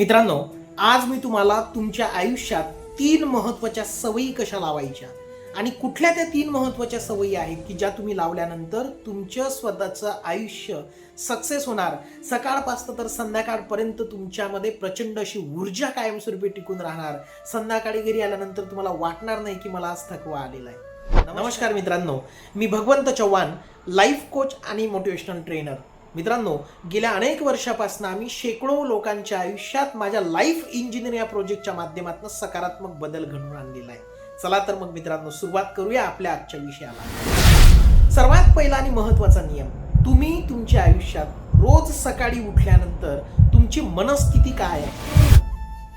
मित्रांनो आज मी तुम्हाला तुमच्या आयुष्यात तीन महत्त्वाच्या सवयी कशा लावायच्या? आणि कुठल्या त्या तीन महत्त्वाच्या सवयी आहेत की ज्या तुम्ही लावल्यानंतर तुमचं स्वतःचं आयुष्य सक्सेस होणार? सकाळपासून तर संध्याकाळपर्यंत तुमच्यामध्ये प्रचंड अशी ऊर्जा कायमस्वरूपी टिकून राहणार. संध्याकाळी घरी आल्यानंतर तुम्हाला वाटणार नाही की मला आज थकवा आलेला आहे. नमस्कार मित्रांनो. मी भगवंत चव्हाण लाईफ कोच आणि मोटिवेशनल ट्रेनर मित्रांनो गेल्या अनेक वर्षापासून आम्ही शेकडो लोकांच्या आयुष्यात माझ्या लाईफ इंजिनिअर या प्रोजेक्टच्या माध्यमातून सकारात्मक बदल घडवून आणलेला आहे. चला तर मग मित्रांनो सुरुवात करूया आपल्या आजच्या विषयाला. सर्वात पहिला आणि महत्त्वाचा नियम तुम्ही तुमच्या आयुष्यात रोज सकाळी उठल्यानंतर तुमची मनस्थिती काय आहे?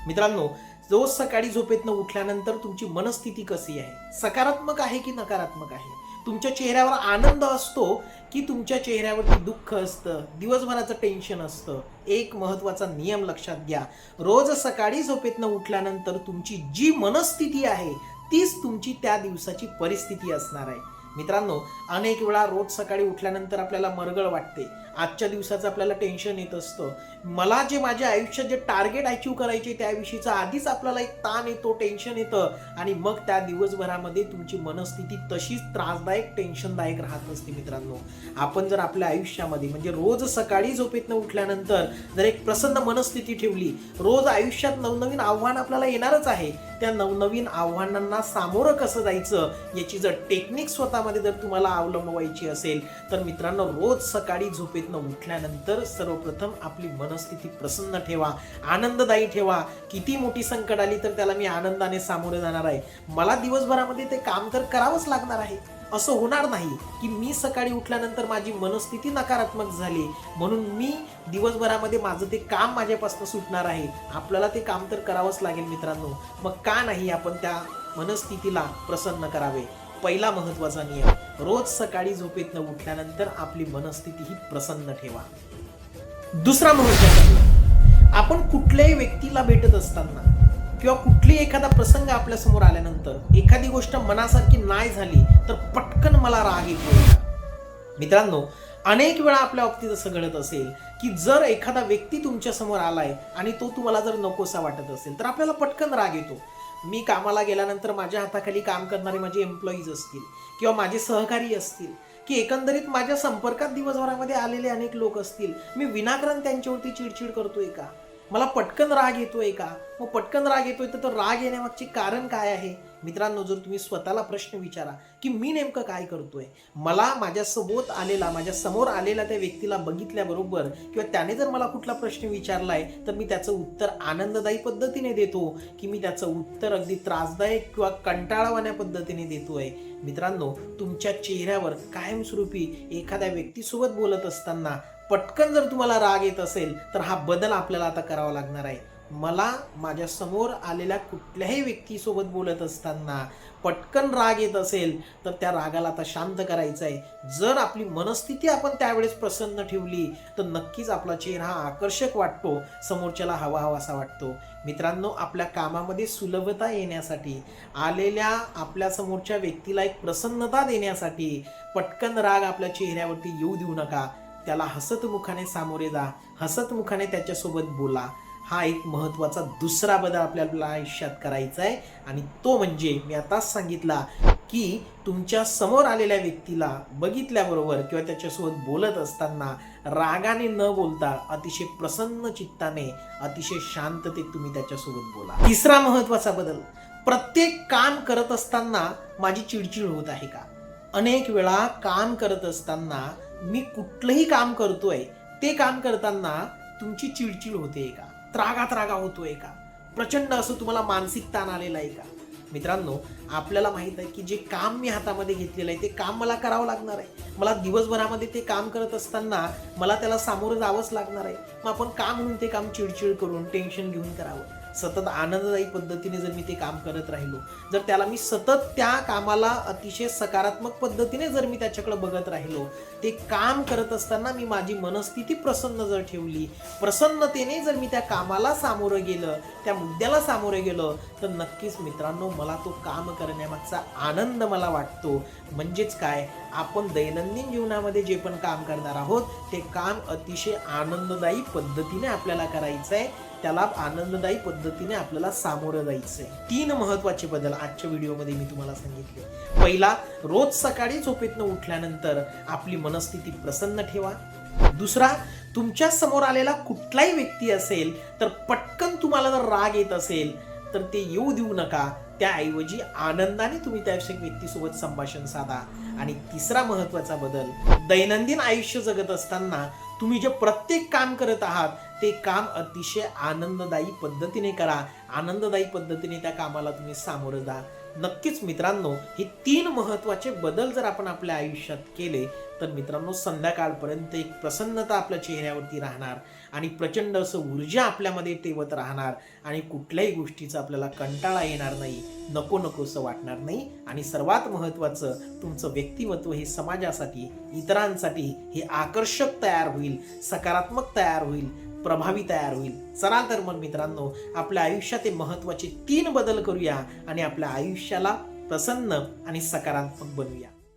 मित्रांनो रोज सकाळी झोपेतनं उठल्यानंतर तुमची मनस्थिती कशी आहे? सकारात्मक आहे की नकारात्मक आहे? तुमच्या चेहऱ्यावर आनंद असतो की तुमच्या चेहऱ्यावरती दुःख असतं दिवसभराचं टेन्शन असतं. एक महत्त्वाचा नियम लक्षात घ्या. रोज सकाळी झोपेतनं उठल्यानंतर तुमची जी मनस्थिती आहे तीच तुमची त्या दिवसाची परिस्थिती असणार आहे. मित्रांनो अनेक वेळा रोज सकाळी उठल्यानंतर आपल्याला मरगळ वाटते. आजच्या दिवसाचं आपल्याला टेन्शन येत असतं. मला जे माझ्या आयुष्यात जे टार्गेट अचीव करायचे त्याविषयीचा आधीच आपल्याला एक ताण येतो टेन्शन येतं. आणि मग त्या दिवसभरामध्ये तुमची मनस्थिती तशीच त्रासदायक टेन्शनदायक राहत असते मित्रांनो. आपण जर आपल्या आयुष्यामध्ये म्हणजे रोज सकाळी झोपेतनं उठल्यानंतर जर एक प्रसन्न मनस्थिती ठेवली रोज आयुष्यात नवनवीन आव्हान आपल्याला येणारच आहे. त्या नवनवीन आव्हानांना सामोरं कसं जायचं याची जर टेक्निक स्वतःमध्ये जर तुम्हाला अवलंबवायची असेल तर मित्रांनो रोज सकाळी झोपेतनं उठल्यानंतर सर्वप्रथम आपली मनस्थिती प्रसन्न ठेवा आनंददायी ठेवा. किती मोठी संकट आली तर त्याला मी आनंदाने सामोरे जाणार आहे. मला दिवसभरामध्ये ते काम तर करावंच लागणार आहे. असं होणार नाही की मी सकाळी उठल्यानंतर माझी मनस्थिती नकारात्मक झाली. म्हणून मी दिवसभरामध्ये माझं ते काम माझ्यापासून सुटणार आहे. आपल्याला ते काम तर करावंच लागेल मित्रांनो. मग का नाही आपण त्या मनस्थितीला प्रसन्न करावे? पहिला महत्त्वाचा नियम रोज सकाळी झोपेतनं उठल्यानंतर आपली मनस्थिती ही प्रसन्न ठेवा. दुसरा महत्त्वाचा नियम आपण कुठल्याही व्यक्तीला भेटत असताना किंवा कुठली एखादा प्रसंग आपल्यासमोर आल्यानंतर एखादी गोष्ट मनासारखी नाही झाली तर पटकन मला राग येतो. मित्रांनो अनेक वेळा आपल्या बाबतीत असं घडत असेल की जर एखादा व्यक्ती तुमच्यासमोर आलाय आणि तो तुम्हाला जर नकोसा वाटत असेल तर आपल्याला पटकन राग येतो. मी कामाला गेल्यानंतर माझ्या हाताखाली काम करणारे माझे एम्प्लॉईज असतील किंवा माझे सहकारी असतील की एकंदरीत माझ्या संपर्कात दिवसभरामध्ये आलेले अनेक लोक असतील मी विनाकारण त्यांच्यावरती चिडचिड करतोय का? मला पटकन राग येतोय का? मग पटकन राग येतोय तर राग येण्यामागचे कारण काय आहे? मित्रांनो जर तुम्ही स्वतःला प्रश्न विचारा की मी नेमकं काय करतोय? मला माझ्या सोबत आलेला माझ्यासमोर आलेला त्या व्यक्तीला बघितल्याबरोबर किंवा त्याने जर मला कुठला प्रश्न विचारलाय तर मी त्याचं उत्तर आनंददायी पद्धतीने देतो की मी त्याचं उत्तर अगदी त्रासदायक किंवा कंटाळवाण्या पद्धतीने देतोय. मित्रांनो तुमच्या चेहऱ्यावर कायमस्वरूपी एखाद्या व्यक्तीसोबत बोलत असताना पटकन जर तुम्हाला राग येत असेल तर हा बदल आपल्याला आता करावा लागणार आहे. मला माझ्यासमोर आलेल्या कुठल्याही व्यक्तीसोबत बोलत असताना पटकन राग येत असेल तर त्या रागाला आता शांत करायचं आहे. जर आपली मनस्थिती आपण त्यावेळेस प्रसन्न ठेवली तर नक्कीच आपला चेहरा हा आकर्षक वाटतो समोरच्याला हवा हवासा वाटतो. मित्रांनो आपल्या कामामध्ये सुलभता येण्यासाठी आलेल्या आपल्या समोरच्या व्यक्तीला एक प्रसन्नता देण्यासाठी पटकन राग आपल्या चेहऱ्यावरती येऊ देऊ नका. त्याला हसतमुखाने सामोरे जा हसतमुखाने त्याच्यासोबत बोला. हा एक महत्त्वाचा दुसरा बदल आपल्याला आयुष्यात करायचा आहे आणि तो म्हणजे मी आताच सांगितला की तुमच्यासमोर आलेल्या व्यक्तीला बघितल्याबरोबर किंवा त्याच्यासोबत बोलत असताना रागाने न बोलता अतिशय प्रसन्न चित्ताने अतिशय शांततेत तुम्ही त्याच्यासोबत बोला. तिसरा महत्त्वाचा बदल प्रत्येक काम करत असताना माझी चिडचिड होत आहे का? अनेक वेळा काम करत असताना मी कुठलंही काम करतोय ते काम करताना तुमची चिडचिड होते का? त्रागात रागा होतोय का? प्रचंड असं तुम्हाला मानसिक ताण आलेला आहे का? मित्रांनो आपल्याला माहीत आहे की जे काम मी हातामध्ये घेतलेलं आहे ते काम मला करावं लागणार आहे. मला दिवसभरामध्ये ते काम करत असताना मला त्याला सामोरं जावंच लागणार आहे. मग आपण काम म्हणून ते काम चिडचिड करून टेन्शन घेऊन करावं? सतत आनंददायी पद्धतीने जर मी ते काम करत राहिलो जर त्याला मी सतत त्या कामाला अतिशय सकारात्मक पद्धतीने जर मी त्याच्याकडे बघत राहिलो ते काम करत असताना मी माझी मनस्थिती प्रसन्न जर ठेवली प्रसन्नतेने जर मी त्या कामाला सामोरं गेलं त्या मुद्द्याला सामोरं गेलं तर नक्कीच मित्रांनो मला तो काम करण्यामागचा आनंद मला वाटतो. म्हणजेच काय? आपण दैनंदिन जीवनामध्ये जे पण काम करणार आहोत ते काम अतिशय आनंददायी पद्धतीने आपल्याला करायचं आहे त्याला आनंददायी पद्धतीने आपल्याला सामोरं जायचंय. तीन महत्त्वाचे बदल आजच्या व्हिडिओमध्ये मी तुम्हाला सांगितले. पहिला रोज सकाळी झोपेतनं उठल्यानंतर आपली मनस्थिती प्रसन्न ठेवा. दुसरा तुमच्यासमोर आलेला कुठलाही व्यक्ती असेल तर पटकन तुम्हाला जर राग येत असेल तर ते येऊ देऊ नका. त्याऐवजी आनंदाने तुम्ही त्या व्यक्तीसोबत संभाषण साधा. आणि तिसरा महत्त्वाचा बदल दैनंदिन आयुष्य जगत असताना तुम्ही जे प्रत्येक काम करत आहात ते काम अतिशय आनंददायी पद्धतीने करा. आनंददायी पद्धतीने त्या कामाला तुम्ही सामोरं जा. नक्कीच मित्रांनो हे तीन महत्त्वाचे बदल जर आपण आपल्या आयुष्यात केले तर मित्रांनो संध्याकाळपर्यंत एक प्रसन्नता आपल्या चेहऱ्यावरती राहणार आणि प्रचंड असं ऊर्जा आपल्यामध्ये ठेवत राहणार आणि कुठल्याही गोष्टीचा आपल्याला कंटाळा येणार नाही नको नकोसं वाटणार नाही. आणि सर्वात महत्त्वाचं तुमचं व्यक्तिमत्व हे समाजासाठी इतरांसाठी हे आकर्षक तयार होईल सकारात्मक तयार होईल प्रभावी तयार होईल. चला तर मग मित्रांनो आपल्या आयुष्यात हे महत्त्वाचे तीन बदल करूया आणि आपल्या आयुष्याला प्रसन्न आणि सकारात्मक बनवूया.